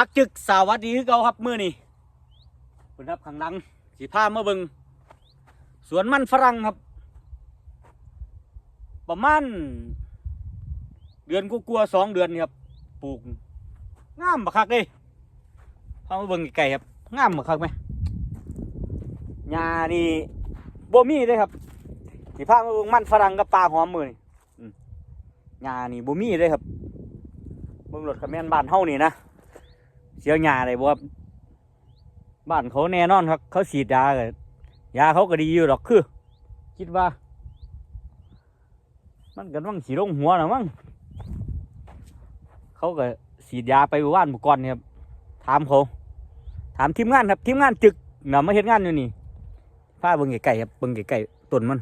สักจึกสวัสดีคือเก่าครับมื้อนี้คุณครับข้างหลังสีผ้ามาเบิงสวนมันฝรั่งครับ ประมาณเดือนกูกลัวสองเดือนนี่ครับปลูกงามบักคักเลยพามาเบิงไกลๆครับงามบักคักไหมหญ้านี่บ่มีเลยครับสีผ้ามาเบิงมันฝรั่งกับปลาหอมมือนี่หญ้านี่บ่มีเลยครับเบิ่งรถคาแมนบ้านเฮานี่นะ เสียหญ้าเลยบ่ว่าบ้านเขาแน่นอนครับ เขาฉีดยาเลยยาเขาก็ดีอยู่หรอกคือ คิดว่า มันกันว่างสีลงหัวนะมั้งเขาก็ฉีดยาไปว่านบุก่อนเนี่ยครับถามเขาถามทีมงานครับทีมงานจึกหนำมาเฮ็ดงานอยู่นี่พาเบิ่งไก่ครับเบิ่งไก่ต้นมัน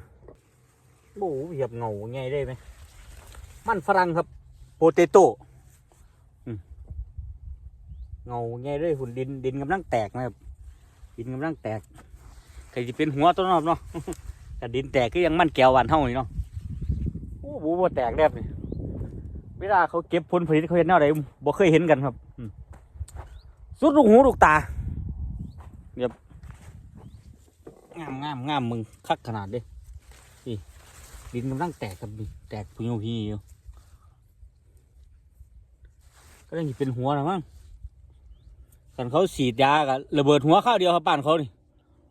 โอ้เหยียบเงาไงได้ไหมมันฝรั่งครับโปเตโต้ เงาไงเลยหุ่นดินดินกำลังแตกนะครับดินกำลังแตกใครจะเป็นหัวต้นนอบเนาะแต่ดินแตกก็ยังมั่นแก้วหวานเท่านี้เนาะโอ้โหบ่แตกแนบนี่เวลาเขาเก็บผลผลิตเขาเห็นแนวไหนบ่เคยเห็นกันครับสุดลูกหูลูกตาเดี๋ยวงามงามงามมึงคักขนาดเด้นี่ดินกำลังแตกกับนี่แตกพุยพีอยู่ก็ต้เป็นหัวนะมั้ง ขันเขาฉีดยากับระเบิดหัวข้าวเดียวครับบ้านเขานี่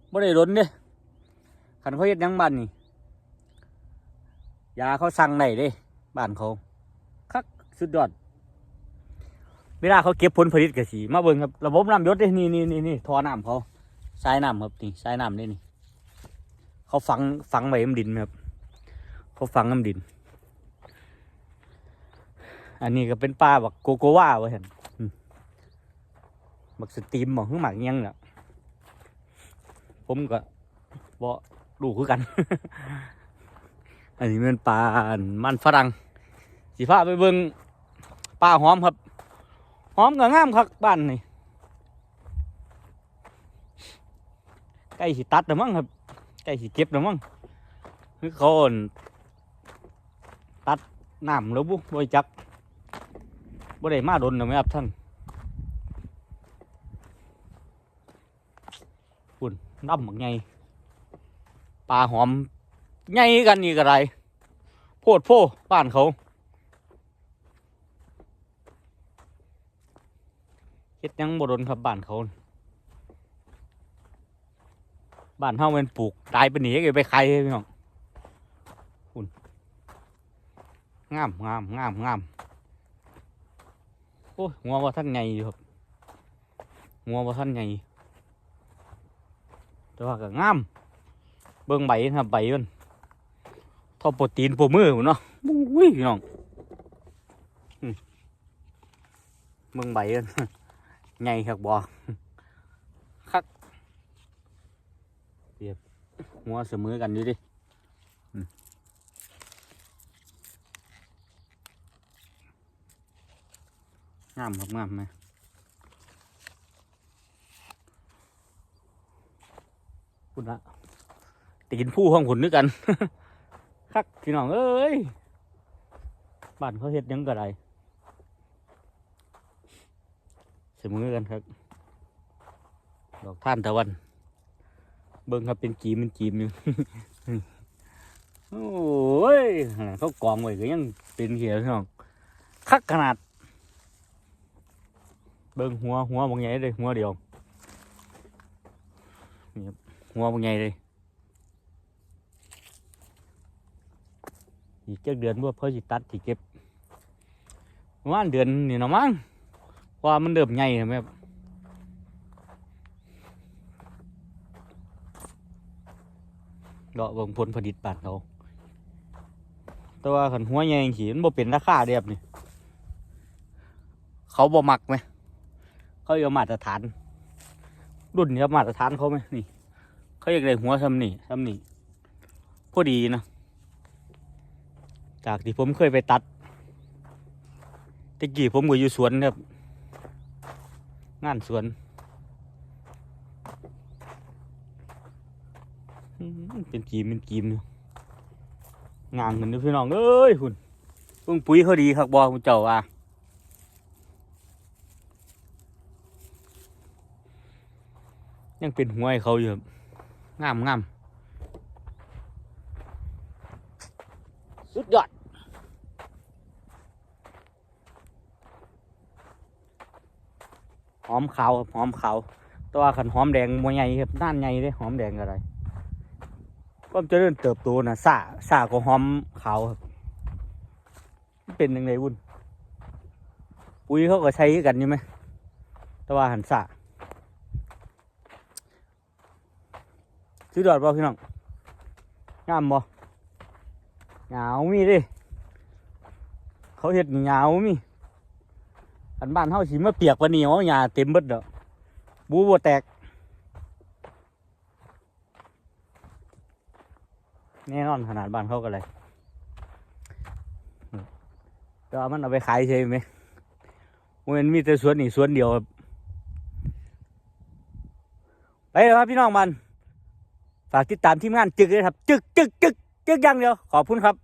ไม่ได้ล้นเด้ขันเขาเฮ็ดยังบ้านนี่ยาเขาสั่งได้เด้บ้านเขาคักสุดยอดเวลาเขาเก็บผลผลิตกับสีมาเบิ่งครับระบบน้ำยศเด้นี่นี่นี่นี่ท่อน้ำเขาสายน้ำครับนี่สายน้ำนี่นี่เขาฝังฝังไว้ในดินครับ เขาฝังน้ำดิน อันนี้ก็เป็นปลาแบบโกโกวาวะเห็น หมักสตรีมหมอขึ้นหมักยังน่ะผมก็บ่ดูคือกัน อันนี้เป็นปลานมันฝรั่งสีฟ้าไปเบิ่งปลาหอมครับ หอมก็งามครับบ้านนี่ใกล้สิตัดแล้วมั้งครับใกล้สิเก็บแล้วมั้งคือเขาอั่นตัดน้ำแล้วบุบ่จักบ่ได้มาโดนหรอไหมครับท่าน ปุ่นน้ำบักไงปลาหอมไงกันนี่กระไรโพดโพบ้านเขาเฮ็ดยังบดนครับบ้านเขาบ้านเฮาเป็นปลูกตายไปหนีกไปใครพี่น้องปุ่นงามงามงามงามโอ้ยงัวว่าท่านไงครับงัวว่าท่านไง แต่ว่าก็งาม เบิ่งใบนะครับใบมันทอโปรตีนโปรมือพุ่นเนาะบุ้ยพี่น้องเบิ่งใบมันไงครับบอคักเรียบหัวเสมอกันอยู่ดิงามครับงามไหม คุณละตีนผู้ห้องขุนนึกกันคักพี่น้องเอ้ยบ้านเขาเฮ็ดยังกะไรเสมอกันครับดอกท่านตะวัน เบิ่งครับเป็นกีมเป็นกีมอยู่โอ้ยเขากองไว้ก็ยังเป็นเขียพี่น้องคักขนาด เบิ่งหัวหัวบางใหญ่เลยหัวเดียว หัวมันใหญ่เลย อีกเจ็ดเดือนว่าเพิ่สิตัดสิเก็บประมาณเดือนนี่เนาะมั้งเพราะว่ามันเริ่มใหญ่แล้วแม่ครับดอกเบิ่งผลผลิตบานเขาแต่ว่าขันหัวใหญ่ขีมันบ่เป็นราคาเดียบนี่ เขาบ่มักไหม เขาเอามาตรฐาน รุ่นนี้ครับมาตรฐานเขาไหมนี่ เขาอยากได้หัวซ้ำนี่ซ้ำนี่พอดีนะ จากที่ผมเคยไปตัดตะกี้ผมก็อยู่สวนครับ งานสวน เป็นกีมเป็นกีมอยู่งานกันเด้อพี่น้องเอ้ยคุณเพิ่งปุ๋ยเขาดีครับบอคุณเจ้าว่ายังเป็นหัวให้เขาอยู่ครับ งามงามสุดยอดหอมขาวครับหอมขาวแตัวาขันหอมแดงมวยใหญ่ครับด้านใหญ่เลยหอมแดงอะไรก็จะเริ่มเติบโตนะซ่าซ่าก็หอมขาวครับมันเป็นยังไงวุ่นปุ๋ยเขาก็ใช้กันอยู่ไหมแต่ว่าหันซ่า ซื้อดอดบ่พี่น้องงามบ่หยาวมีเดิเขาเห็ดหยาวมีอันบ้านเฮาสิมาเปียกปานนี้เอาหญ้าเต็มเบิดดอกบูบ่แตกแน่นอนขนาดบ้านเขาก็เลยแต่ว่ามันเอาไปขายใช่ไหมมันมีแต่สวนนี่สวนเดียวครับไปเลยครับพี่น้องมัน ฝากติดตามทีมงานจึกเลยครับ จึกจึกจึกจึกอย่างเดียว ขอบคุณครับ